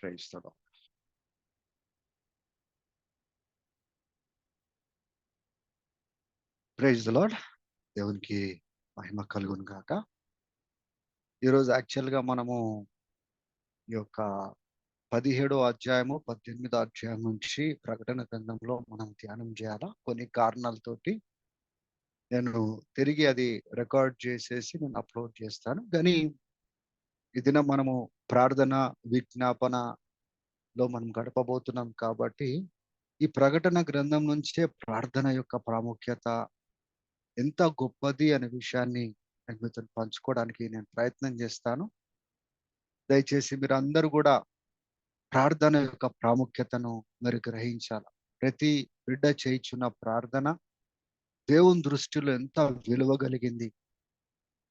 ప్రేయిస్తాడు praise the lord దేవునికి మహిమ కలుగును కాక ఈరోజు యాక్చువల్గా మనము ఈ యొక్క పదిహేడో అధ్యాయము పద్దెనిమిదో అధ్యాయం నుంచి ప్రకటన గ్రంథంలో మనం ధ్యానం చేయాలా? కొన్ని కారణాలతోటి నేను తిరిగి అది రికార్డ్ చేసేసి నేను అప్లోడ్ చేస్తాను. కానీ ఈ దినం మనము ప్రార్థన విజ్ఞాపనలో మనం గడపబోతున్నాం కాబట్టి ఈ ప్రకటన గ్రంథం నుంచే ప్రార్థన యొక్క ప్రాముఖ్యత ఎంత గొప్పది అనే విషయాన్ని నేను మీతో పంచుకోవడానికి నేను ప్రయత్నం చేస్తాను. దయచేసి మీరు అందరూ కూడా ప్రార్థన యొక్క ప్రాముఖ్యతను మీరు గ్రహించాలి. ప్రతి బిడ్డ చేయించున్న ప్రార్థన దేవుని దృష్టిలో ఎంత విలువ కలిగింది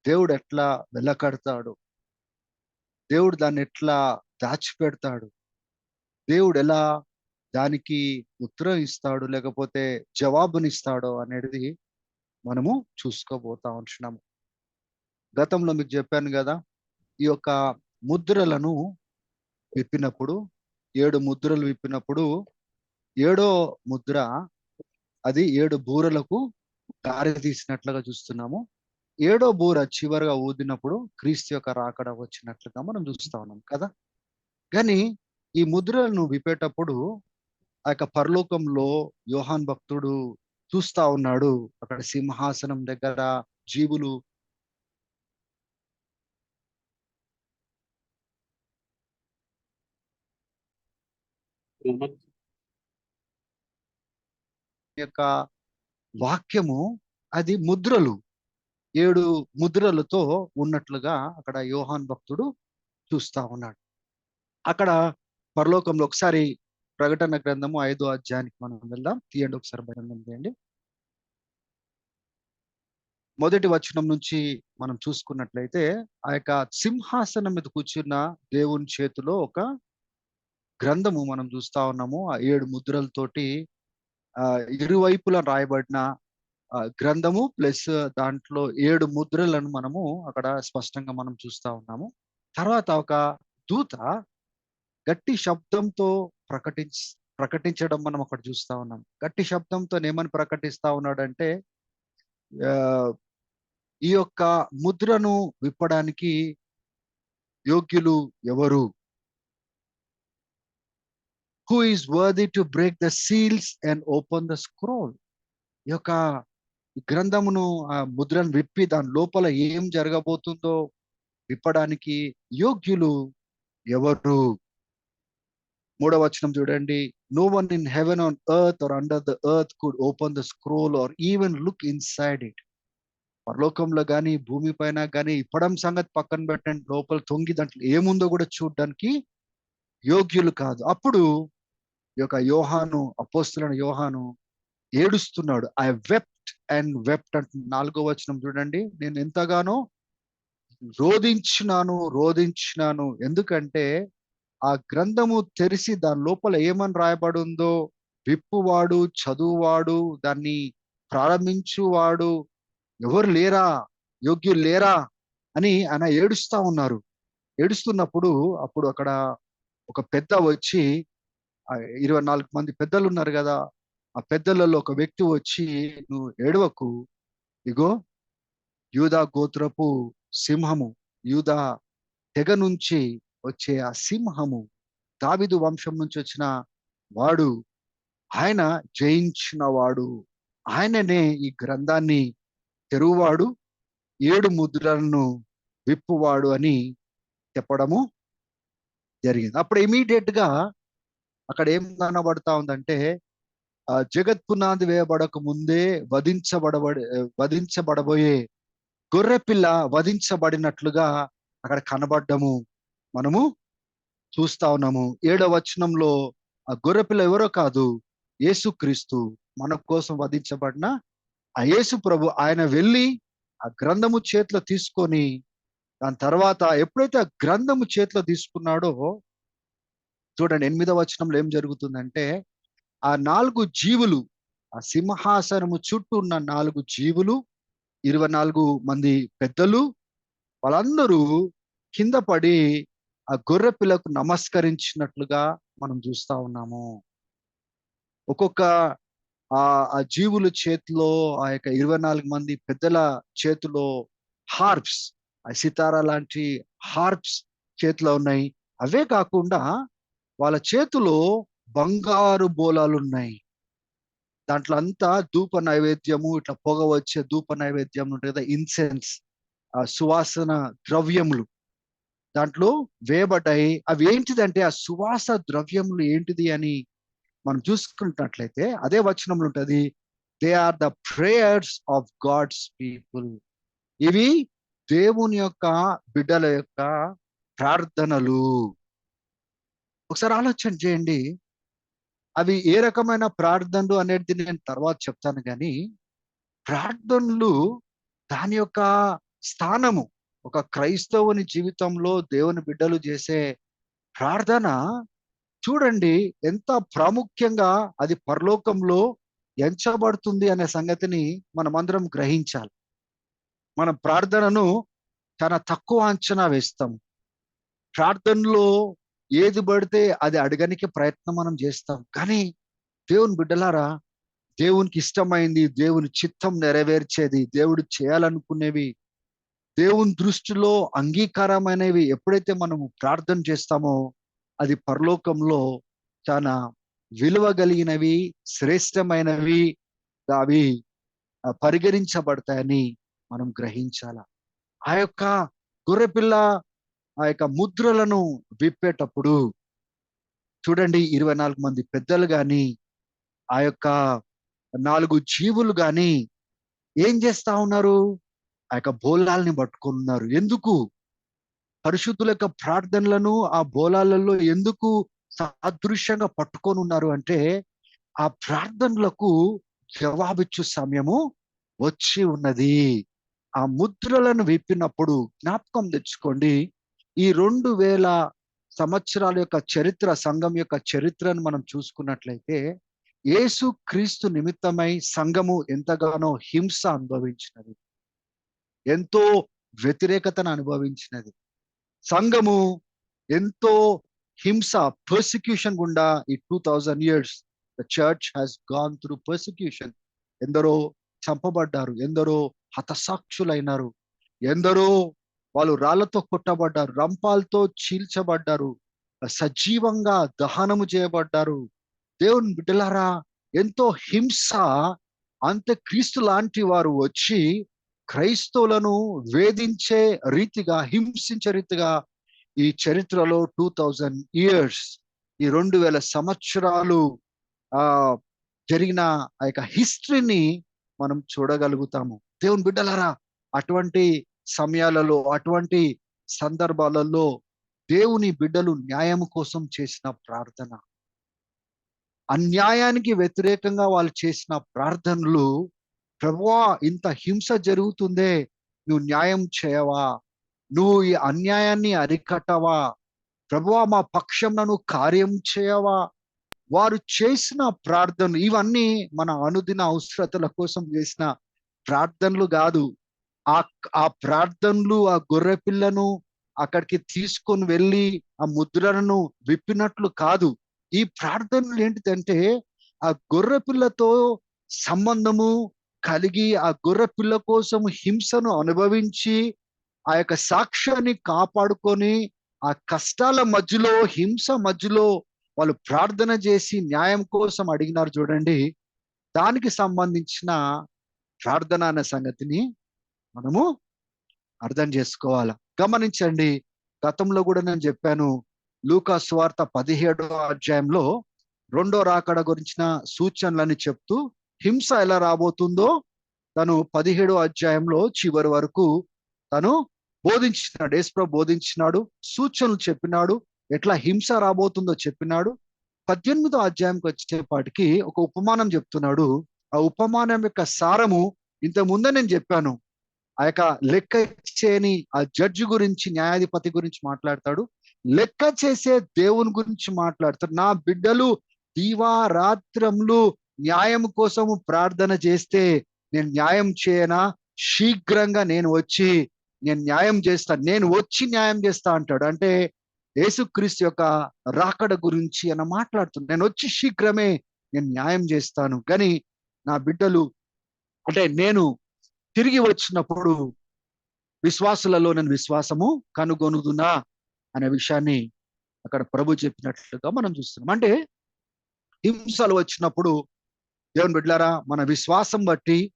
దేవుడు ఎట్లా వెలకడతాడు? దేవుడు దాన్ని ఎట్లా దాచిపెడతాడు? దేవుడు ఎలా దానికి ఉత్తరం ఇస్తాడు? లేకపోతే జవాబునిస్తాడో అనేది మనము చూసుకోబోతా ఉంటున్నాము. గతంలో మీకు చెప్పాను కదా ఈ యొక్క ముద్రలను విప్పినప్పుడు ఏడు ముద్రలు విప్పినప్పుడు ఏడో ముద్ర అది ఏడు బూరలకు దారి తీసినట్లుగా చూస్తున్నాము. ఏడో బూర చివరిగా ఊదినప్పుడు క్రీస్తు యొక్క రాకడ వచ్చినట్లుగా మనం చూస్తా ఉన్నాం కదా? కానీ ఈ ముద్రలను విప్పేటప్పుడు ఆ యొక్క పరలోకంలో యోహాన్ భక్తుడు చూస్తా ఉన్నాడు. అక్కడ సింహాసనం దగ్గర జీవులు యొక్క వాక్యము అది ముద్రలు. ఏడు ముద్రలతో ఉన్నట్లుగా అక్కడ యోహాన్ భక్తుడు చూస్తా ఉన్నాడు. అక్కడ పరలోకంలో ఒకసారి ప్రకటన గ్రంథము ఐదో అధ్యాయానికి మనం వెళ్దాం. తీయండి ఒకసారి గ్రంథం తీయండి. మొదటి వచనం నుంచి మనం చూసుకున్నట్లయితే ఆ యొక్క సింహాసనం మీద కూర్చున్న దేవుని చేతిలో ఒక గ్రంథము మనం చూస్తా ఉన్నాము. ఆ ఏడు ముద్రలతోటి ఇరువైపులా రాయబడిన గ్రంథము ప్లస్ దాంట్లో ఏడు ముద్రలను మనము అక్కడ స్పష్టంగా మనం చూస్తా ఉన్నాము. తర్వాత ఒక దూత గట్టి శబ్దంతో ప్రకటించ ప్రకటించడం మనం అక్కడ చూస్తా ఉన్నాం. గట్టి శబ్దంతో ఏమని ప్రకటిస్తా ఉన్నాడంటే ఆ ఈ యొక్క ముద్రను విప్పడానికి యోగ్యులు ఎవరు? Who is worthy to break the seals and open the scroll ఈ యొక్క గ్రంథమును ఆ ముద్రను విప్పి దాని లోపల ఏం జరగబోతుందో విప్పడానికి యోగ్యులు ఎవరు? మూడవ వచనం చూడండి. No one in heaven on earth or under the earth could open the scroll or even look inside it పరలోకంలో కానీ భూమి పైన కానీ ఇప్పడం సంగతి పక్కన పెట్టండి. లోపల తొంగి దాంట్లో ఏముందో కూడా చూడడానికి యోగ్యులు కాదు. అప్పుడు ఈ యొక్క యోహాను అపోస్తులైన యోహాను ఏడుస్తున్నాడు. I wep wept and wept అంటు నాలుగో వచనం చూడండి. నేను ఎంతగానో రోధించినాను రోధించినాను. ఎందుకంటే ఆ గ్రంథము తెరిచి దాని లోపల ఏమని రాయబడి ఉందో విప్పువాడు చదువువాడు దాన్ని ప్రారంభించువాడు. ఎవరు లేరా? యోగ్యులు లేరా? అని ఆయన ఏడుస్తా ఉన్నారు. ఏడుస్తున్నప్పుడు అప్పుడు అక్కడ ఒక పెద్ద వచ్చి ఇరవై నాలుగు మంది పెద్దలు ఉన్నారు కదా ఆ పెద్దలలో ఒక వ్యక్తి వచ్చి నువ్వు ఏడవకు. ఇగో యూదా గోత్రపు సింహము యూదా తెగ నుంచి వచ్చే ఆ సింహము దావిదు వంశం నుంచి వచ్చిన వాడు ఆయన జయించిన వాడు ఆయననే ఈ గ్రంథాన్ని తెరువువాడు ఏడు ముద్రలను విప్పువాడు అని చెప్పడము జరిగింది. అప్పుడు ఇమీడియట్గా అక్కడ ఏం కనబడతా ఉందంటే జగత్ పునాది వేయబడక ముందే వధించబడబడి వధించబడబోయే గొర్రెపిల్ల వధించబడినట్లుగా అక్కడ కనబడ్డము. మనము చూస్తా ఉన్నాము. ఏడవ వచనంలో ఆ గొర్రెపిల్ల ఎవరో కాదు యేసుక్రీస్తు మన కోసం వధించబడిన ఆ యేసు ప్రభు ఆయన వెళ్ళి ఆ గ్రంథము చేతిలో తీసుకొని దాని తర్వాత ఎప్పుడైతే ఆ గ్రంథము చేతిలో తీసుకున్నాడో చూడండి ఎనిమిదవ వచనంలో ఏం జరుగుతుందంటే ఆ నాలుగు జీవులు ఆ సింహాసనము చుట్టూ ఉన్న నాలుగు జీవులు ఇరవై నాలుగు మంది పెద్దలు వాళ్ళందరూ కింద పడి ఆ గొర్రె పిల్లకు నమస్కరించినట్లుగా మనం చూస్తా ఉన్నాము. ఒక్కొక్క ఆ ఆ జీవుల చేతిలో ఆ యొక్క ఇరవై నాలుగు మంది పెద్దల చేతిలో హార్ప్స్ ఆ సితార లాంటి హార్ప్స్ చేతిలో ఉన్నాయి. అవే కాకుండా వాళ్ళ చేతిలో బంగారు బోలాలు ఉన్నాయి దాంట్లో అంతా ధూప నైవేద్యము ఇట్లా పొగ వచ్చే ధూప నైవేద్యం ఉంటుంది కదా ఇన్సెన్స్ ఆ సువాసన ద్రవ్యములు. దాంట్లో వేయబడ్డాయి. అవి ఏంటిదంటే ఆ సువాస ద్రవ్యములు ఏంటిది అని మనం చూసుకున్నట్లయితే అదే వచనంలో ఉంటది they are the prayers of God's people ఇవి దేవుని యొక్క బిడ్డల యొక్క ప్రార్థనలు. ఒకసారి ఆలోచన చేయండి. అవి ఏ రకమైన ప్రార్థనలు అనేది నేను తర్వాత చెప్తాను కానీ ప్రార్థనలు దాని యొక్క స్థానము ఒక క్రైస్తవుని జీవితంలో దేవుని బిడ్డలు చేసే ప్రార్థన చూడండి ఎంత ప్రాముఖ్యంగా అది పరలోకంలో ఎంచబడుతుంది అనే సంగతిని మనమందరం గ్రహించాలి. మన ప్రార్థనను చాలా తక్కువ అంచనా వేస్తాం ప్రార్థనలో ఏది పడితే అది అడగనికి ప్రయత్నం మనం చేస్తాం. కానీ దేవుని బిడ్డలారా దేవునికి ఇష్టమైంది దేవుని చిత్తం నెరవేర్చేది దేవుడు చేయాలనుకునేవి దేవుని దృష్టిలో అంగీకారమైనవి ఎప్పుడైతే మనము ప్రార్థన చేస్తామో అది పరలోకంలో చాలా విలువ కలిగినవి శ్రేష్టమైనవి అవి పరిగణించబడతాయని మనం గ్రహించాల? ఆ యొక్క గొర్రెపిల్ల ఆ యొక్క ముద్రలను విప్పేటప్పుడు చూడండి ఇరవై నాలుగు మంది పెద్దలు కానీ ఆ యొక్క నాలుగు జీవులు కానీ ఏం చేస్తా ఉన్నారు? ఆ యొక్క బోలాల్ని పట్టుకున్నారు ఎందుకు? పరిశుద్ధుల యొక్క ప్రార్థనలను ఆ బోలాలలో ఎందుకు సాదృశ్యంగా పట్టుకొని ఉన్నారు అంటే ఆ ప్రార్థనలకు జవాబిచ్చు సమయము వచ్చి ఉన్నది. ఆ ముద్రలను విప్పినప్పుడు జ్ఞాపకం తెచ్చుకోండి. ఈ రెండు వేల సంవత్సరాల యొక్క చరిత్ర సంఘం యొక్క చరిత్రను మనం చూసుకున్నట్లయితే యేసు క్రీస్తు నిమిత్తమై సంఘము ఎంతగానో హింస అనుభవించినది. ఎంతో వ్యతిరేకతను అనుభవించినది. సంఘము ఎంతో హింస పర్సిక్యూషన్ గుండా ఈ two thousand years the church has gone through persecution ఎందరో చంపబడ్డారు ఎందరో హతసాక్షులైనారు ఎందరో వాళ్ళు రాళ్ళతో కొట్టబడ్డారు రంపాలతో చీల్చబడ్డారు సజీవంగా దహనము చేయబడ్డారు. దేవుని బిడ్డలారా ఎంతో హింస అంత క్రీస్తు లాంటి వారు వచ్చి క్రైస్తవులను వేధించే రీతిగా హింసించే రీతిగా ఈ చరిత్రలో టూ థౌజండ్ ఇయర్స్ ఈ రెండు వేల సంవత్సరాలు ఆ జరిగిన ఆ యొక్క హిస్టరీని మనం చూడగలుగుతాము. దేవుని బిడ్డలారా అటువంటి సమయాలలో అటువంటి సందర్భాలలో దేవుని బిడ్డలు న్యాయం కోసం చేసిన ప్రార్థన. అన్యాయానికి వ్యతిరేకంగా వాళ్ళు చేసిన ప్రార్థనలు ప్రభువా ఇంత హింస జరుగుతుందే నువ్వు న్యాయం చేయవా? నువ్వు ఈ అన్యాయాన్ని అరికట్టవా? ప్రభువా మా పక్షంలో కార్యం చేయవా? వారు చేసిన ప్రార్థనలు ఇవన్నీ మన అనుదిన అవసరతల కోసం చేసిన ప్రార్థనలు కాదు. ఆ ఆ ప్రార్థనలు ఆ గొర్రె పిల్లను అక్కడికి తీసుకొని వెళ్ళి ఆ ముద్రలను విప్పినట్లు కాదు. ఈ ప్రార్థనలు ఏంటిదంటే ఆ గొర్రె పిల్లతో సంబంధము కలిగి ఆ గొర్రె పిల్ల కోసం హింసను అనుభవించి ఆ యొక్క సాక్ష్యాన్ని కాపాడుకొని ఆ కష్టాల మధ్యలో హింస మధ్యలో వాళ్ళు ప్రార్థన చేసి న్యాయం కోసం అడిగినారు చూడండి. దానికి సంబంధించిన ప్రార్థన అనే సంగతిని మనము అర్థం చేసుకోవాలి. గమనించండి గతంలో కూడా నేను చెప్పాను లూకా స్వార్త పదిహేడో అధ్యాయంలో రెండో రాకడ గురించిన సూచనలని చెప్తూ హింస ఎలా రాబోతుందో తను పదిహేడో అధ్యాయంలో చివరి వరకు తను బోధించినాడు. యేసుప్రభు బోధించినాడు సూచనలు చెప్పినాడు ఎట్లా హింస రాబోతుందో చెప్పినాడు. పద్దెనిమిదో అధ్యాయంకి వచ్చేపాటికి ఒక ఉపమానం చెప్తున్నాడు. ఆ ఉపమానం యొక్క సారము ఇంత ముందే నేను చెప్పాను. ఆ యొక్క లెక్క చేయని ఆ జడ్జి గురించి న్యాయాధిపతి గురించి మాట్లాడతాడు. లెక్క చేసే దేవుని గురించి మాట్లాడతాడు. నా బిడ్డలు దీవారాత్రములు న్యాయం కోసము ప్రార్థన చేస్తే నేను న్యాయం చేయనా? శీఘ్రంగా నేను వచ్చి నేను న్యాయం చేస్తా నేను వచ్చి న్యాయం చేస్తా అంటాడు. అంటే యేసుక్రీస్తు యొక్క రాకడ గురించి అని మాట్లాడుతున్నాను నేను వచ్చి శీఘ్రమే నేను న్యాయం చేస్తాను. కానీ నా బిడ్డలు అంటే నేను తిరిగి వచ్చినప్పుడు విశ్వాసులలో నేను విశ్వాసము కనుగొనుదునా అనే విషయాన్ని అక్కడ ప్రభు చెప్పినట్లుగా మనం చూస్తున్నాం. అంటే హింసలు వచ్చినప్పుడు దేవుని బిడ్డారా మన విశ్వాసం బట్టి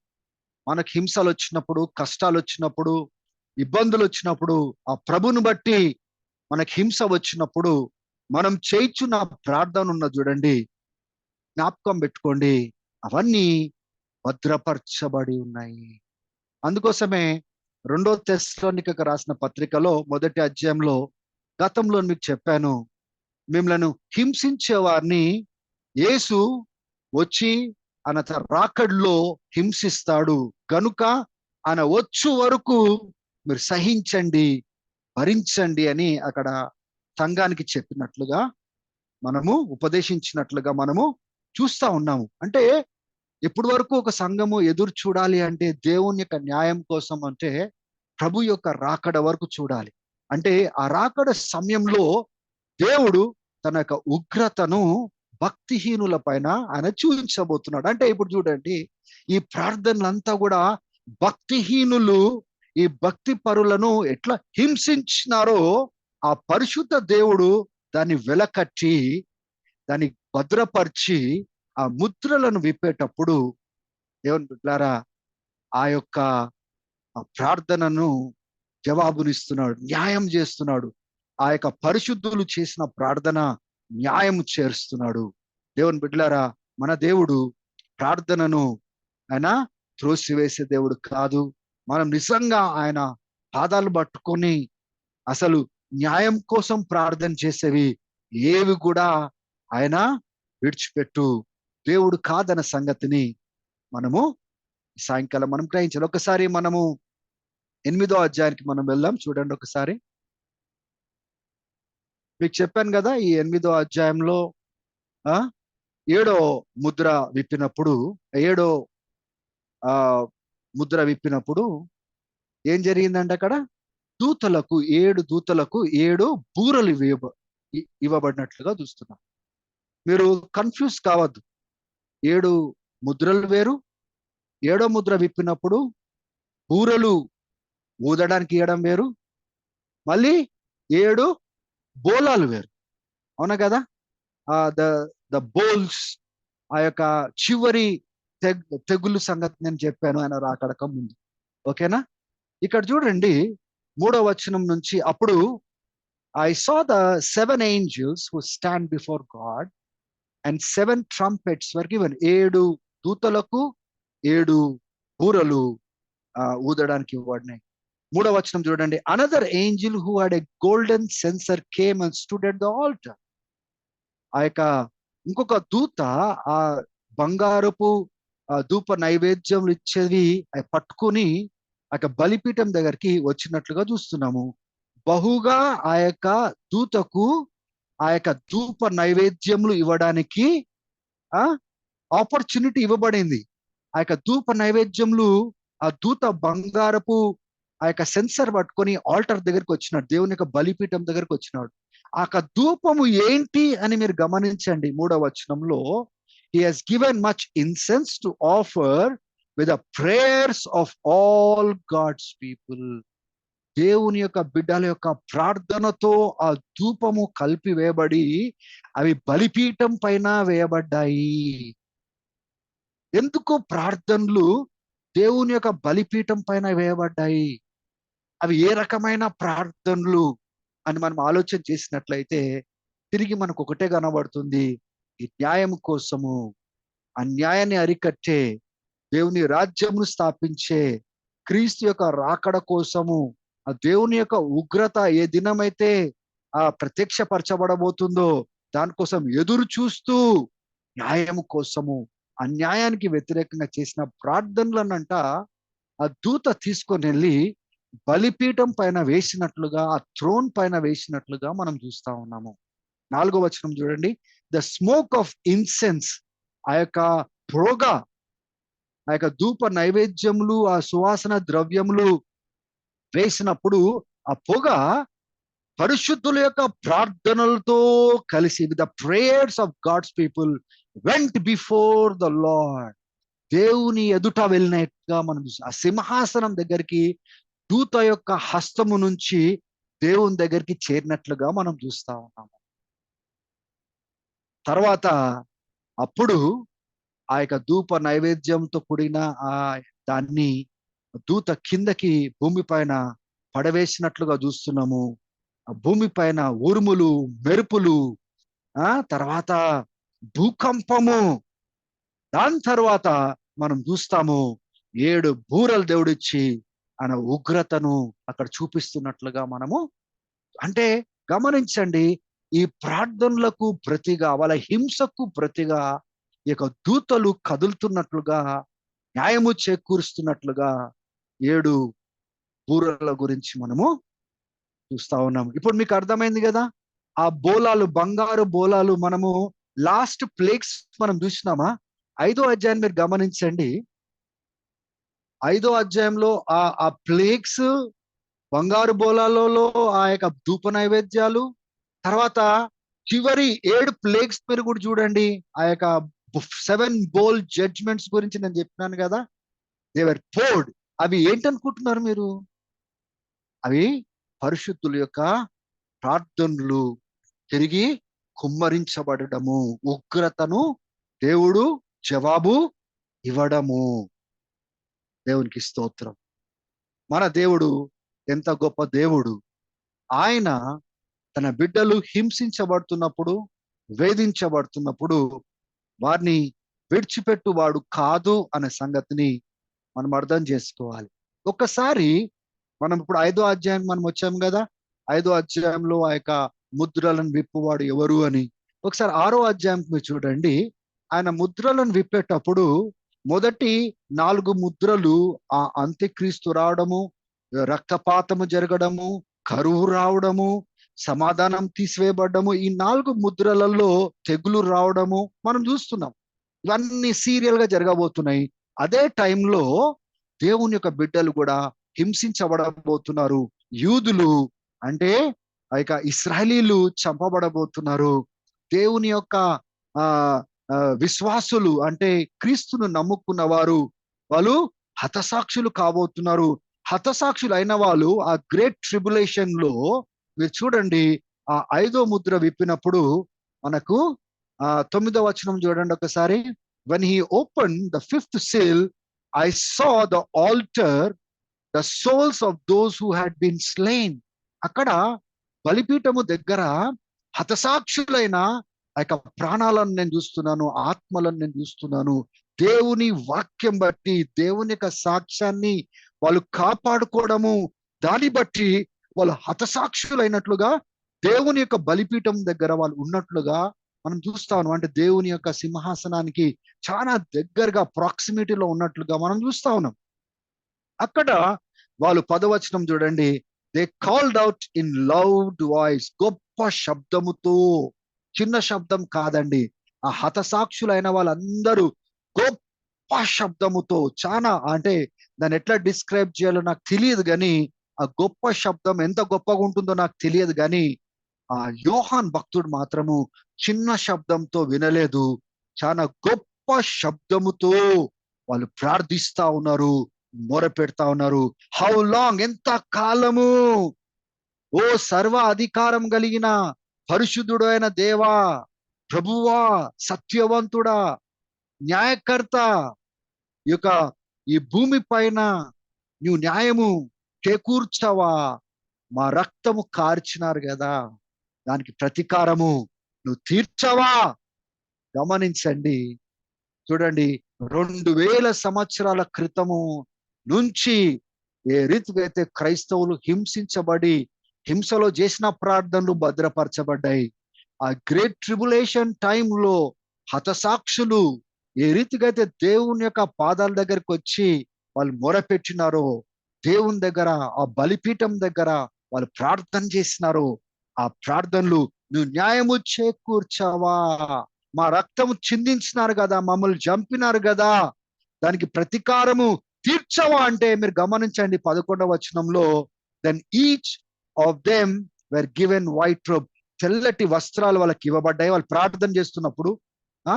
మనకు హింసలు వచ్చినప్పుడు కష్టాలు వచ్చినప్పుడు ఇబ్బందులు వచ్చినప్పుడు ఆ ప్రభుని బట్టి మనకు హింస వచ్చినప్పుడు మనం చేయించున్న ప్రార్థన ఉన్న చూడండి జ్ఞాపకం పెట్టుకోండి అవన్నీ భద్రపరచబడి ఉన్నాయి. అందుకోసమే రెండో తెస్లోనికకు రాసిన పత్రికలో మొదటి అధ్యాయంలో గతంలో మీకు చెప్పాను మిమ్మలను హింసించే వారిని యేసు వచ్చి ఆయన రాకడ్లో హింసిస్తాడు. కనుక ఆయన వచ్చు వరకు మీరు సహించండి భరించండి అని అక్కడ సంఘానికి చెప్పినట్లుగా మనము ఉపదేశించినట్లుగా మనము చూస్తా ఉన్నాము. అంటే ఇప్పటి వరకు ఒక సంఘము ఎదురు చూడాలి అంటే దేవుని యొక్క న్యాయం కోసం అంటే ప్రభు యొక్క రాకడ వరకు చూడాలి. అంటే ఆ రాకడ సమయంలో దేవుడు తన యొక్క ఉగ్రతను భక్తిహీనుల పైన ఆయన చూపించబోతున్నాడు. అంటే ఇప్పుడు చూడండి ఈ ప్రార్థనలంతా కూడా భక్తిహీనులు ఈ భక్తి పరులను ఎట్లా హింసించినారో ఆ పరిశుద్ధ దేవుడు దాన్ని వెలకట్టి దాన్ని భద్రపరిచి ఆ ముద్రలను విప్పేటప్పుడు దేవుని బిడ్డారా ఆ యొక్క ప్రార్థనను జవాబునిస్తున్నాడు న్యాయం చేస్తున్నాడు. ఆ యొక్క పరిశుద్ధులు చేసిన ప్రార్థన న్యాయం చేరుస్తున్నాడు. దేవుని బిడ్డలారా మన దేవుడు ప్రార్థనను ఆయన త్రోసివేసే దేవుడు కాదు. మనం నిజంగా ఆయన పాదాలు పట్టుకొని అసలు న్యాయం కోసం ప్రార్థన చేసేవి ఏవి కూడా ఆయన విడిచిపెట్టు. దేవుడు కాదన్న సంగతిని మనము సాయంకాలం మనం గ్రహించాలి. ఒకసారి మనము ఎనిమిదో అధ్యాయానికి మనం వెళ్దాం. చూడండి ఒకసారి. మీకు చెప్పాను కదా ఈ ఎనిమిదో అధ్యాయంలో ఆ ఏడో ముద్ర విప్పినప్పుడు ఏడో ఆ ముద్ర విప్పినప్పుడు ఏం జరిగిందంటే అక్కడ? దూతలకు ఏడు దూతలకు ఏడు బూరలు ఇవ్వ ఇవ్వబడినట్లుగా చూస్తున్నాం. మీరు కన్ఫ్యూజ్ కావద్దు. ఏడు ముద్రలు వేరు. ఏడో ముద్ర విప్పినప్పుడు బూరలు ఊదడానికి ఇవ్వడం వేరు. మళ్ళీ ఏడు బోలాలు వేరు. అవునా కదా? ద ద బోల్స్ ఆ యొక్క చివరి తెగ్ తెగులు సంగతి నేను చెప్పాను ఆయన రాకడక ముందు. ఓకేనా? ఇక్కడ చూడండి మూడో వచనం నుంచి అప్పుడు I saw the seven angels who stand before God and seven trumpets were given ఏడు దూతలకు ఏడు బూరలు ఊదడానికి ఇవ్వబడినాయి. మూడవ వచనం చూడండి. Another angel who had a golden censer came and stood at the altar ఆ యొక్క ఇంకొక దూత ఆ బంగారపు ధూప నైవేద్యం ఇచ్చేవి పట్టుకుని ఆ యొక్క బలిపీఠం దగ్గరికి వచ్చినట్లుగా చూస్తున్నాము. బహుగా ఆ యొక్క దూతకు ఆ యొక్క ధూప నైవేద్యములు ఇవ్వడానికి ఆ ఆపర్చునిటీ ఇవ్వబడింది. ఆ యొక్క ధూప నైవేద్యములు ఆ దూత బంగారపు ఆ యొక్క సెన్సర్ పట్టుకొని ఆల్టర్ దగ్గరికి వచ్చినాడు. దేవుని యొక్క బలిపీఠం దగ్గరికి వచ్చినాడు. ఆ యొక్క ధూపము ఏంటి అని మీరు గమనించండి మూడవ వచనంలో. He has given much incense to offer with the prayers of all God's people దేవుని యొక్క బిడ్డల యొక్క ప్రార్థనతో ఆ ధూపము కలిపి వేయబడి అవి బలిపీఠం పైన వేయబడ్డాయి. ఎందుకు ప్రార్థనలు దేవుని యొక్క బలిపీఠం పైన వేయబడ్డాయి? అవి ఏ రకమైన ప్రార్థనలు అని మనం ఆలోచన చేసినట్లయితే తిరిగి మనకు ఒకటే కనబడుతుంది. ఈ న్యాయం కోసము ఆ న్యాయాన్ని అరికట్టే దేవుని రాజ్యమును స్థాపించే క్రీస్తు యొక్క రాకడ కోసము ఆ దేవుని యొక్క ఉగ్రత ఏ దినమైతే ఆ ప్రత్యక్షపరచబడబోతుందో దానికోసం ఎదురు చూస్తూ న్యాయం కోసము ఆ న్యాయానికి వ్యతిరేకంగా చేసిన ప్రార్థనలనంట ఆ దూత తీసుకొని వెళ్ళి బలిపీఠం పైన వేసినట్లుగా ఆ థ్రోన్ పైన వేసినట్లుగా మనం చూస్తా ఉన్నాము. నాలుగో వచనం చూడండి. ద స్మోక్ ఆఫ్ ఇన్సెన్స్ ఆ యొక్క ప్రోగ ఆ యొక్క ధూప నైవేద్యములు ఆ సువాసన ద్రవ్యములు వేసినప్పుడు ఆ పొగ పరిశుద్ధుల యొక్క ప్రార్థనలతో కలిసి with the prayers of God's people went before the Lord దేవుని ఎదుట వెళ్ళినట్టుగా మనం ఆ సింహాసనం దగ్గరికి దూత యొక్క హస్తము నుంచి దేవుని దగ్గరికి చేరినట్లుగా మనం చూస్తా ఉన్నాము. తర్వాత అప్పుడు ఆ యొక్క ధూప నైవేద్యంతో కూడిన ఆ దాన్ని దూత కిందకి భూమి పైన పడవేసినట్లుగా చూస్తున్నాము. ఆ భూమి పైన ఉరుములు మెరుపులు ఆ తర్వాత భూకంపము. దాని తర్వాత మనం చూస్తాము ఏడు బూరలు దేవుడిచ్చి ఆయన ఉగ్రతను అక్కడ చూపిస్తున్నట్లుగా మనము అంటే గమనించండి ఈ ప్రార్థనలకు ప్రతిగా వాళ్ళ హింసకు ప్రతిగా ఈ యొక్క దూతలు కదులుతున్నట్లుగా న్యాయము చేకూరుస్తున్నట్లుగా ఏడు బూరల గురించి మనము చూస్తా ఉన్నాము. ఇప్పుడు మీకు అర్థమైంది కదా? ఆ బోలాలు బంగారు బోలాలు మనము లాస్ట్ ప్లేక్స్ మనం చూసినామా? ఐదో అధ్యాయం మీరు గమనించండి. ఐదో అధ్యాయంలో ఆ ఆ ప్లేక్స్ బంగారు బోలాలలో ఆ యొక్క ధూప నైవేద్యాలు తర్వాత చివరి ఏడు ప్లేక్స్ మీరు కూడా చూడండి. ఆ యొక్క సెవెన్ బోల్ జడ్జ్మెంట్స్ గురించి నేను చెప్పినాను కదా? దేవర్ పోర్డ్ అవి ఏంటనుకుంటున్నారు మీరు? అవి పరిశుద్ధుల యొక్క ప్రార్థనలు తిరిగి కుమ్మరించబడము ఉగ్రతను దేవుడు జవాబు ఇవ్వడము. దేవునికి స్తోత్రం. మన దేవుడు ఎంత గొప్ప దేవుడు. ఆయన తన బిడ్డలు హింసించబడుతున్నప్పుడు వేధించబడుతున్నప్పుడు వారిని విడిచిపెట్టువాడు కాదు అనే సంగతిని మనం అర్థం చేసుకోవాలి. ఒక్కసారి మనం ఇప్పుడు ఐదో అధ్యాయం మనం వచ్చాము కదా ఐదో అధ్యాయంలో ఆ యొక్క ముద్రలను విప్పువాడు ఎవరు అని. ఒకసారి ఆరో అధ్యాయం మీరు చూడండి. ఆయన ముద్రలను విప్పేటప్పుడు మొదటి నాలుగు ముద్రలు ఆ అంత్యక్రీస్తు రావడము రక్తపాతము జరగడము కరువు రావడము సమాధానం తీసివేయబడ్డము ఈ నాలుగు ముద్రలలో తెగులు రావడము మనం చూస్తున్నాం. ఇవన్నీ సీరియల్గా జరగబోతున్నాయి. అదే టైంలో దేవుని యొక్క బిడ్డలు కూడా హింసించబడబోతున్నారు. యూదులు అంటే ఆ యొక్క ఇస్రాయలీలు చంపబడబోతున్నారు. దేవుని యొక్క ఆ విశ్వాసులు అంటే క్రీస్తును నమ్ముకున్న వారు వాళ్ళు హతసాక్షులు కాబోతున్నారు. హతసాక్షులు అయిన వాళ్ళు ఆ గ్రేట్ ట్రిబులేషన్లో మీరు చూడండి ఆ ఐదో ముద్ర విప్పినప్పుడు మనకు ఆ తొమ్మిదో వచనం చూడండి ఒకసారి. When he open the fifth seal I saw the altar, the souls of those who had been slain. అక్కడ బలిపీఠము దగ్గర హతసాక్షులైన ఆ యొక్క ప్రాణాలను నేను చూస్తున్నాను ఆత్మలను నేను చూస్తున్నాను దేవుని వాక్యం బట్టి దేవుని యొక్క సాక్ష్యాన్ని వాళ్ళు కాపాడుకోవడము దాన్ని బట్టి వాళ్ళు హతసాక్షులైనట్లుగా దేవుని యొక్క బలిపీఠం దగ్గర వాళ్ళు ఉన్నట్లుగా మనం చూస్తా ఉన్నాం అంటే దేవుని యొక్క సింహాసనానికి చాలా దగ్గరగా ప్రాక్సిమిటీలో ఉన్నట్లుగా మనం చూస్తా ఉన్నాం. అక్కడ వాళ్ళు పదవచనం చూడండి. They called out in loud voice గొప్ప శబ్దముతో. చిన్న శబ్దం కాదండి. ఆ హతసాక్షులైన వాళ్ళందరూ గొప్ప శబ్దముతో చాలా అంటే దాన్ని ఎట్లా డిస్క్రైబ్ చేయాలో నాకు తెలియదు కానీ ఆ గొప్ప శబ్దం ఎంత గొప్పగా ఉంటుందో నాకు తెలియదు కానీ ఆ యోహాన్ భక్తుడు మాత్రము చిన్న శబ్దంతో వినలేదు. చాలా గొప్ప శబ్దముతో వాళ్ళు ప్రార్థిస్తా ఉన్నారు మొర పెడతా ఉన్నారు. హౌ లాంగ్ ఎంత కాలము? ఓ సర్వ అధికారం కలిగిన పరిశుద్ధుడు అయిన దేవా ప్రభువా సత్యవంతుడా న్యాయకర్త ఈ యొక్క ఈ భూమి పైన నువ్వు న్యాయము చేకూర్చవా? మా రక్తము కార్చినారు కదా. దానికి ప్రతీకారము. నువ్వు తీర్చవా? గమనించండి. చూడండి రెండు వేల సంవత్సరాల క్రితము నుంచి ఏ రీతిగా అయితే క్రైస్తవులు హింసించబడి హింసలో చేసిన ప్రార్థనలు భద్రపరచబడ్డాయి ఆ గ్రేట్ ట్రిబులేషన్ టైంలో హతసాక్షులు ఏ రీతిగా అయితే దేవుని యొక్క పాదాల దగ్గరికి వచ్చి వాళ్ళు మొరపెట్టినారో దేవుని దగ్గర ఆ బలిపీఠం దగ్గర వాళ్ళు ప్రార్థన చేసినారు ఆ ప్రార్థనలు నువ్వు న్యాయము చేకూర్చావా? మా రక్తము చిందించినారు కదా మమ్మల్ని చంపినారు కదా దానికి ప్రతీకారము తీర్చవా? అంటే మీరు గమనించండి పదకొండవ వచనంలో then each of them were given white robe తెల్లటి వస్త్రాలు వాళ్ళకి ఇవ్వబడ్డాయి. వాళ్ళు ప్రార్థన చేస్తున్నప్పుడు ఆ?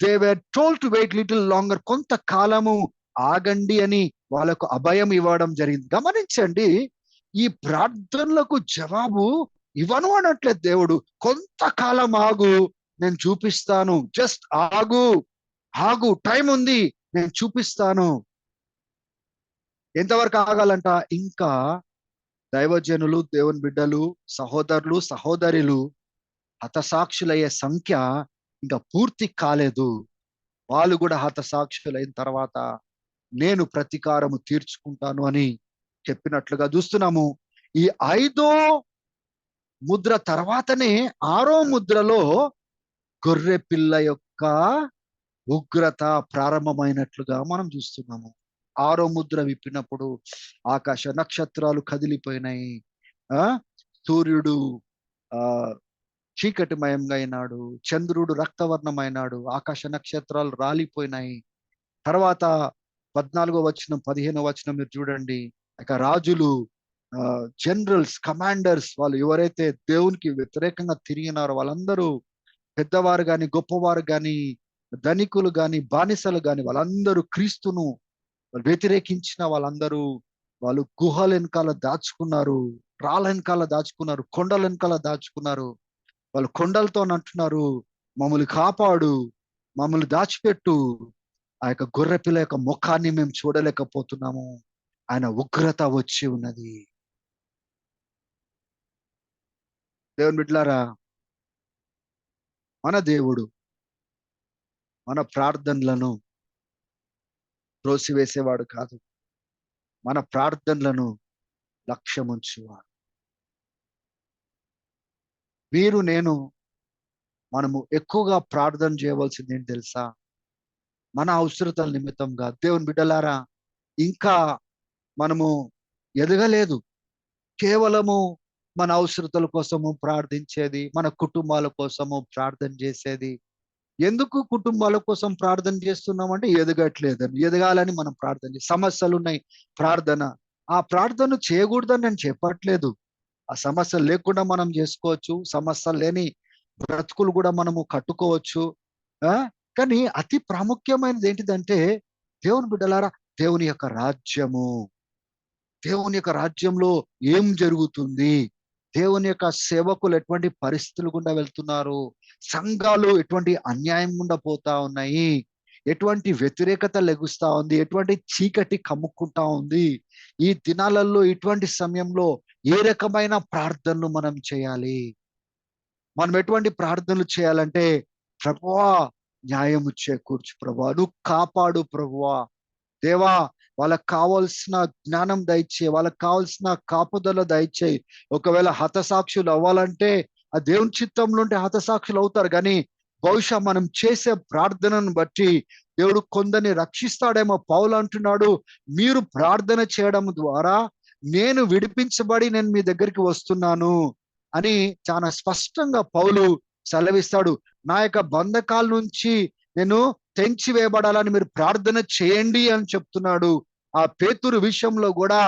They were told to wait little longer కొంతకాలము ఆగండి అని వాళ్ళకు అభయం ఇవ్వడం జరిగింది. గమనించండి ఈ ప్రార్థనలకు జవాబు ఇవ్వను అనట్లేదు దేవుడు. కొంతకాలం ఆగు నేను చూపిస్తాను. జస్ట్ ఆగు ఆగు టైం ఉంది నేను చూపిస్తాను. ఎంతవరకు ఆగాలంట? ఇంకా దైవజనులు దేవుని బిడ్డలు సహోదరులు సహోదరులు హతసాక్షులయ్యే సంఖ్య ఇంకా పూర్తి కాలేదు. వాళ్ళు కూడా హతసాక్షులైన తర్వాత నేను ప్రతీకారము తీర్చుకుంటాను అని చెప్పినట్లుగా చూస్తున్నాము. ఈ ఐదో ముద్ర తర్వాతనే ఆరో ముద్రలో గొర్రె పిల్ల యొక్క ఉగ్రత ప్రారంభమైనట్లుగా మనం చూస్తున్నాము. ఆరో ముద్ర విప్పినప్పుడు ఆకాశ నక్షత్రాలు కదిలిపోయినాయి. ఆ? సూర్యుడు ఆ చీకటిమయంగా అయినాడు చంద్రుడు రక్తవర్ణమైనాడు ఆకాశ నక్షత్రాలు రాలిపోయినాయి. తర్వాత పద్నాలుగో వచనం పదిహేనో వచనం మీరు చూడండి. ఇక రాజులు జనరల్స్ కమాండర్స్ వాళ్ళు ఎవరైతే దేవునికి వ్యతిరేకంగా తిరిగినారో వాళ్ళందరూ పెద్దవారు కానీ గొప్పవారు కానీ ధనికులు గాని బానిసలు గాని వాళ్ళందరూ క్రీస్తును వ్యతిరేకించిన వాళ్ళందరూ వాళ్ళు గుహల వెనకాల దాచుకున్నారు రాళ్ళ వెనకాల దాచుకున్నారు కొండల వెనకాల దాచుకున్నారు. వాళ్ళు కొండలతో అంటున్నారు మమ్మల్ని కాపాడు మమ్మల్ని దాచిపెట్టు. ఆ యొక్క గొర్రె పిల్ల యొక్క ముఖాన్ని మేము చూడలేకపోతున్నాము. ఆయన ఉగ్రత వచ్చి ఉన్నది. దేవుని బిడ్లారా మన దేవుడు మన ప్రార్థనలను త్రోసివేసేవాడు కాదు. మన ప్రార్థనలను లక్ష్యముంచేవాడు. మీరు నేను మనము ఎక్కువగా ప్రార్థన చేయవలసింది ఏంటి తెలుసా? మన అవసరతల నిమిత్తంగా. దేవుని బిడ్డలారా ఇంకా మనము ఎదగలేదు. కేవలము మన అవసరతల కోసము ప్రార్థించేది మన కుటుంబాల కోసము ప్రార్థన చేసేది. ఎందుకు కుటుంబాల కోసం ప్రార్థన చేస్తున్నామంటే ఎదగట్లేదని ఎదగాలని మనం ప్రార్థన సమస్యలు ఉన్నాయి ప్రార్థన. ఆ ప్రార్థన చేయకూడదని నేను చెప్పట్లేదు. ఆ సమస్యలు లేకుండా మనం చేసుకోవచ్చు సమస్యలు లేని బ్రతుకులు కూడా మనము కట్టుకోవచ్చు ఆ? కానీ అతి ప్రాముఖ్యమైనది ఏంటిదంటే దేవుని బిడ్డలారా దేవుని యొక్క రాజ్యము. దేవుని యొక్క రాజ్యంలో ఏం జరుగుతుంది? దేవుని యొక్క సేవకులు ఎటువంటి పరిస్థితులు గుండా వెళ్తున్నారు? సంఘాలు ఎటువంటి అన్యాయం గుండా పోతా ఉన్నాయి? ఎటువంటి వ్యతిరేకత లెగుస్తా ఉంది? ఎటువంటి చీకటి కమ్ముకుంటా ఉంది? ఈ దినాలలో ఇటువంటి సమయంలో ఏ రకమైన ప్రార్థనలు మనం చేయాలి? మనం ఎటువంటి ప్రార్థనలు చేయాలంటే ప్రభువా న్యాయము చేకూర్చు ప్రభువా. నువ్వు కాపాడు ప్రభువా. దేవా వాళ్ళకి కావాల్సిన జ్ఞానం దయచేయి వాళ్ళకి కావాల్సిన కాపుదల దయచేయి. ఒకవేళ హతసాక్షులు అవ్వాలంటే ఆ దేవుని చిత్తంలో ఉంటే హతసాక్షులు అవుతారు. కానీ బహుశా మనం చేసే ప్రార్థనను బట్టి దేవుడు కొందరిని రక్షిస్తాడేమో పౌలు అంటున్నాడు. మీరు ప్రార్థన చేయడం ద్వారా నేను విడిపించబడి నేను మీ దగ్గరికి వస్తున్నాను అని చాలా స్పష్టంగా పౌలు సెలవిస్తాడు. నా యొక్క బంధకాల నుంచి నేను తెంచి వేయబడాలని మీరు ప్రార్థన చేయండి అని చెప్తున్నాడు. ఆ పేతురు విషయంలో కూడా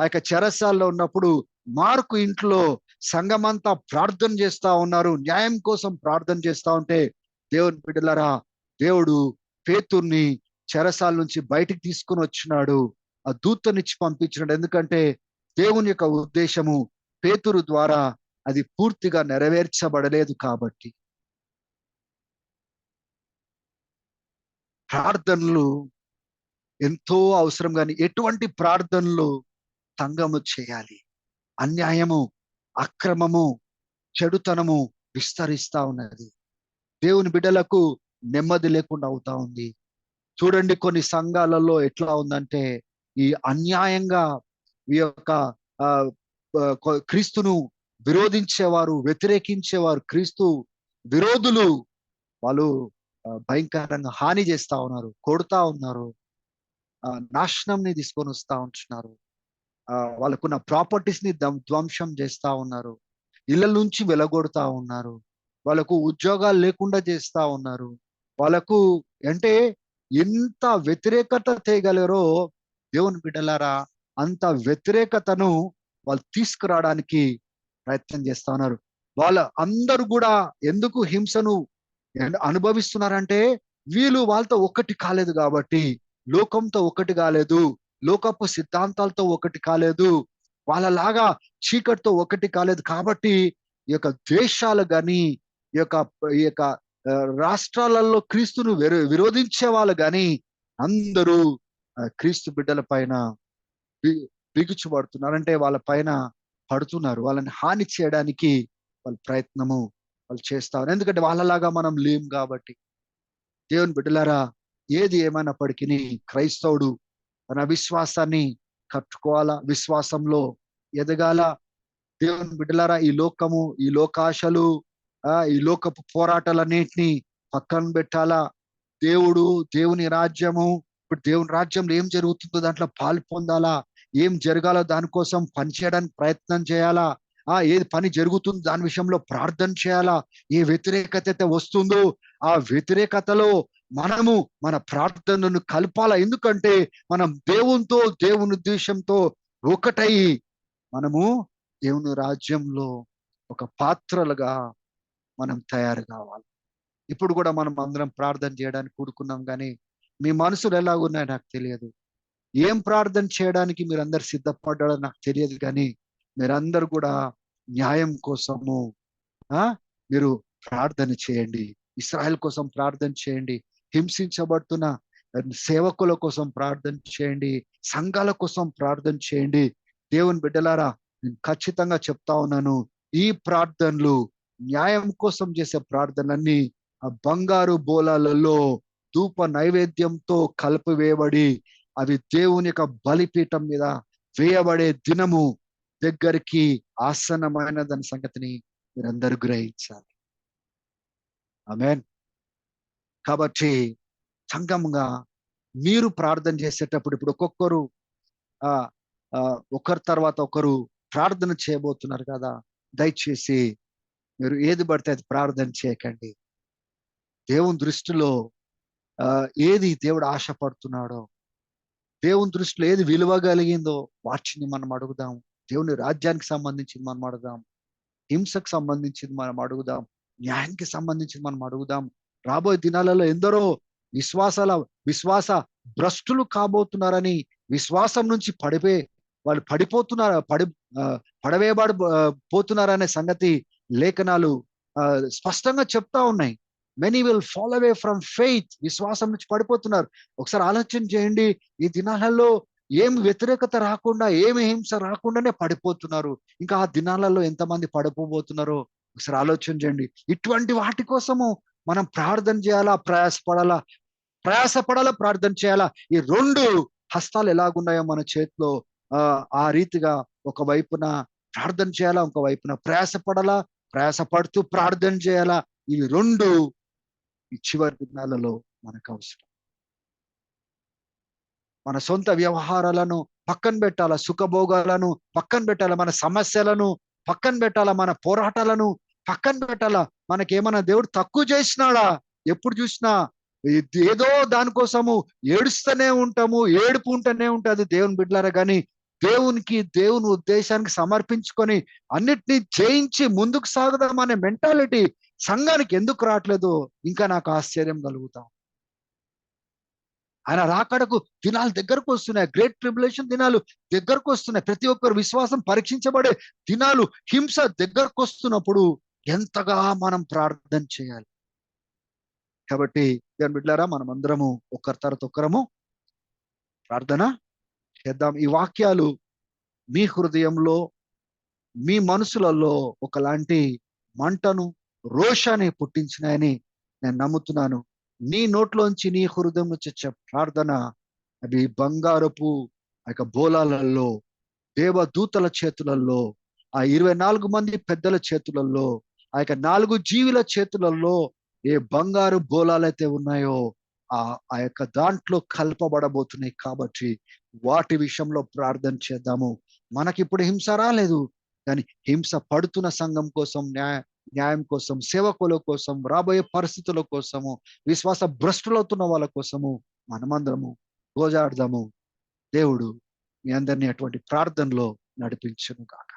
ఆ యొక్క చెరసాల్లో ఉన్నప్పుడు మార్కు ఇంట్లో సంఘమంతా ప్రార్థన చేస్తా ఉన్నారు. న్యాయం కోసం ప్రార్థన చేస్తా ఉంటే దేవుని బిడ్డలరా దేవుడు పేతుర్ని చెరసాల నుంచి బయటికి తీసుకుని వచ్చినాడు. ఆ దూతనిచ్చి పంపించినాడు. ఎందుకంటే దేవుని యొక్క ఉద్దేశము పేతురు ద్వారా అది పూర్తిగా నెరవేర్చబడలేదు కాబట్టి. ప్రార్థనలు ఎంతో అవసరం కానీ ఎటువంటి ప్రార్థనలు తంగము చేయాలి? అన్యాయము అక్రమము చెడుతనము విస్తరిస్తా ఉన్నది. దేవుని బిడ్డలకు నెమ్మది లేకుండా అవుతా ఉంది. చూడండి కొన్ని సంఘాలలో ఎట్లా ఉందంటే ఈ అన్యాయంగా ఈ యొక్క క్రీస్తును విరోధించేవారు వ్యతిరేకించేవారు క్రీస్తు విరోధులు వాళ్ళు భయంకరంగా హాని చేస్తా ఉన్నారు కొడుతా ఉన్నారు నాశనంని తీసుకొని వస్తా ఉంటున్నారు ఆ వాళ్ళకున్న ప్రాపర్టీస్ని ధ్వంసం చేస్తా ఉన్నారు ఇళ్ళ నుంచి వెలగొడతా ఉన్నారు వాళ్ళకు ఉద్యోగాలు లేకుండా చేస్తా ఉన్నారు వాళ్ళకు అంటే ఎంత వ్యతిరేకత చేయగలరో దేవుని బిడ్డలారా అంత వ్యతిరేకతను వాళ్ళు తీసుకురావడానికి ప్రయత్నం చేస్తా ఉన్నారు. వాళ్ళ అందరూ కూడా ఎందుకు హింసను అనుభవిస్తున్నారంటే వీళ్ళు వాళ్ళతో ఒకటి కాలేదు కాబట్టి లోకంతో ఒకటి కాలేదు లోకపు సిద్ధాంతాలతో ఒకటి కాలేదు వాళ్ళలాగా చీకటితో ఒకటి కాలేదు కాబట్టి ఈ యొక్క ద్వేషాలు గాని ఈ యొక్క ఈ యొక్క రాష్ట్రాలలో క్రీస్తును విరోధించే వాళ్ళు గాని అందరూ క్రీస్తు బిడ్డల పైన బిగుచుబడుతున్నారు అంటే వాళ్ళ పైన పడుతున్నారు. వాళ్ళని హాని చేయడానికి వాళ్ళ ప్రయత్నము వాళ్ళు చేస్తారు. ఎందుకంటే వాళ్ళలాగా మనం లేం కాబట్టి. దేవుని బిడ్డలారా ఏది ఏమైనప్పటికీ క్రైస్తవుడు తన విశ్వాసాన్ని కట్టుకోవాలా? విశ్వాసంలో ఎదగాల? దేవుని బిడ్డలారా ఈ లోకము ఈ లోకాశలు ఆ ఈ లోకపు పోరాటాలన్నింటినీ పక్కన పెట్టాలా? దేవుడు దేవుని రాజ్యము ఇప్పుడు దేవుని రాజ్యంలో ఏం జరుగుతుందో దాంట్లో పాలు పొందాలా? ఏం జరగాలో దానికోసం పనిచేయడానికి ప్రయత్నం చేయాలా? ఆ ఏది పని జరుగుతుంది దాని విషయంలో ప్రార్థన చేయాలా? ఏ వ్యతిరేకత అయితే వస్తుందో ఆ వ్యతిరేకతలో మనము మన ప్రార్థనను కలపాలా? ఎందుకంటే మనం దేవునితో దేవుని ఉద్దేశంతో ఒకటై మనము దేవుని రాజ్యంలో ఒక పాత్రలుగా మనం తయారు కావాలి. ఇప్పుడు కూడా మనం అందరం ప్రార్థన చేయడానికి కూడుకున్నాం కానీ మీ మనసులు ఎలా ఉన్నాయో నాకు తెలియదు. ఏం ప్రార్థన చేయడానికి మీరు అందరు సిద్ధపడ్డాడో నాకు తెలియదు కానీ మీరందరూ కూడా న్యాయం కోసము మీరు ప్రార్థన చేయండి. ఇస్రాయల్ కోసం ప్రార్థన చేయండి. హింసించబడుతున్న సేవకుల కోసం ప్రార్థన చేయండి. సంఘాల కోసం ప్రార్థన చేయండి. దేవుని బిడ్డలారా నేను ఖచ్చితంగా చెప్తా ఉన్నాను. ఈ ప్రార్థనలు న్యాయం కోసం చేసే ప్రార్థనలన్నీ ఆ బంగారు బోలాలలో ధూప నైవేద్యంతో కలిపివేయబడి అవి దేవుని యొక్క బలిపీఠం మీద వేయబడే దినము. దగ్గరికి ఆసనమైన దాని సంగతిని మీరందరూ గ్రహించాలి. ఆమెన్. కాబట్టి సంఘంగా మీరు ప్రార్థన చేసేటప్పుడు ఇప్పుడు ఒక్కొక్కరు ఆ ఒకరి తర్వాత ఒకరు ప్రార్థన చేయబోతున్నారు కదా దయచేసి మీరు ఏది పడితే అది ప్రార్థన చేయకండి. దేవుని దృష్టిలో ఆ ఏది దేవుడు ఆశపడుతున్నాడో దేవుని దృష్టిలో ఏది విలువ కలిగిందో వాటిని మనం అడుగుదాం. దేవుని రాజ్యానికి సంబంధించింది మనం అడుగుదాం. హింసకు సంబంధించింది మనం అడుగుదాం. న్యాయానికి సంబంధించింది మనం అడుగుదాం. రాబోయే దినాలలో ఎందరో విశ్వాసాల విశ్వాస భ్రష్టులు కాబోతున్నారని విశ్వాసం నుంచి పడిపోయి వాళ్ళు పడిపోతున్నారు పడి పడవేయబడి పోతున్నారనే సంగతి లేఖనాలు స్పష్టంగా చెప్తా ఉన్నాయి. Many will fall away from faith విశ్వాసం నుంచి పడిపోతున్నారు. ఒకసారి ఆలోచన చేయండి. ఈ దినాలలో ఏం వ్యతిరేకత రాకుండా ఏమి హింస రాకుండానే పడిపోతున్నారు. ఇంకా ఆ దినాలలో ఎంతమంది పడిపోబోతున్నారో ఒకసారి ఆలోచన చేయండి. ఇటువంటి వాటి కోసము మనం ప్రార్థన చేయాలా ప్రయాసపడాలా? ప్రయాసపడాలా ప్రార్థన చేయాలా? ఈ రెండు హస్తాలు ఎలాగున్నాయో మన చేతిలో ఆ ఆ రీతిగా ఒక వైపున ప్రార్థన చేయాలా ఒక వైపున ప్రయాసపడాలా? ప్రయాసపడుతూ ప్రార్థన చేయాలా? ఇవి రెండు ఈ చివరి దినాలలో మనకు అవసరం. మన సొంత వ్యవహారాలను పక్కన పెట్టాలా సుఖభోగాలను పక్కన పెట్టాలా మన సమస్యలను పక్కన పెట్టాలా మన పోరాటాలను పక్కన పెట్టాలా? మనకేమన్నా దేవుడు తక్కువ చేసినాడా? ఎప్పుడు చూసినా? ఏదో దానికోసము ఏడుస్తూనే ఉంటాము ఏడుపు ఉంటూనే ఉంటుంది దేవుని బిడ్డలారా. కానీ దేవునికి దేవుని ఉద్దేశానికి సమర్పించుకొని అన్నిటినీ జయించి ముందుకు సాగుదాం అనే మెంటాలిటీ సంఘానికి ఎందుకు రావట్లేదు? ఇంకా నాకు ఆశ్చర్యం కలుగుతాం ఆయన రాకడకు దినాలు దగ్గరకు వస్తున్నాయి. గ్రేట్ ట్రిబులేషన్ దినాలు దగ్గరకు వస్తున్నాయి. ప్రతి ఒక్కరు విశ్వాసం పరీక్షించబడే దినాలు హింస దగ్గరకు వస్తున్నప్పుడు ఎంతగా మనం ప్రార్థన చేయాలి. కాబట్టి దాని బిడ్డారా మనం అందరము ఒకరి తర్వాత ఒకరము ప్రార్థన చేద్దాం. ఈ వాక్యాలు మీ హృదయంలో మీ మనసులలో ఒకలాంటి మంటను రోషాన్ని పుట్టించినాయని నేను నమ్ముతున్నాను. నీ నోట్లోంచి నీ హృదయం నుంచి వచ్చే ప్రార్థన అవి బంగారపు ఆ యొక్క బోలాలలో దేవదూతల చేతులలో ఆ ఇరవై నాలుగు మంది పెద్దల చేతులలో ఆ యొక్క నాలుగు జీవుల చేతులలో ఏ బంగారు బోలాలైతే ఉన్నాయో ఆ ఆ యొక్క దాంట్లో కలపబడబోతున్నాయి కాబట్టి వాటి విషయంలో ప్రార్థన చేద్దాము. మనకిప్పుడు హింస రాలేదు కానీ హింస పడుతున్న సంఘం కోసం న్యాయ న్యాయం కోసం సేవకుల కోసం రాబోయే పరిస్థితుల కోసము విశ్వాస భ్రష్టులవుతున్న వాళ్ళ కోసము మనమందరము గోజాడదాము దేవుడు మీ అందరినీ అటువంటి ప్రార్థనలో నడిపించును కాక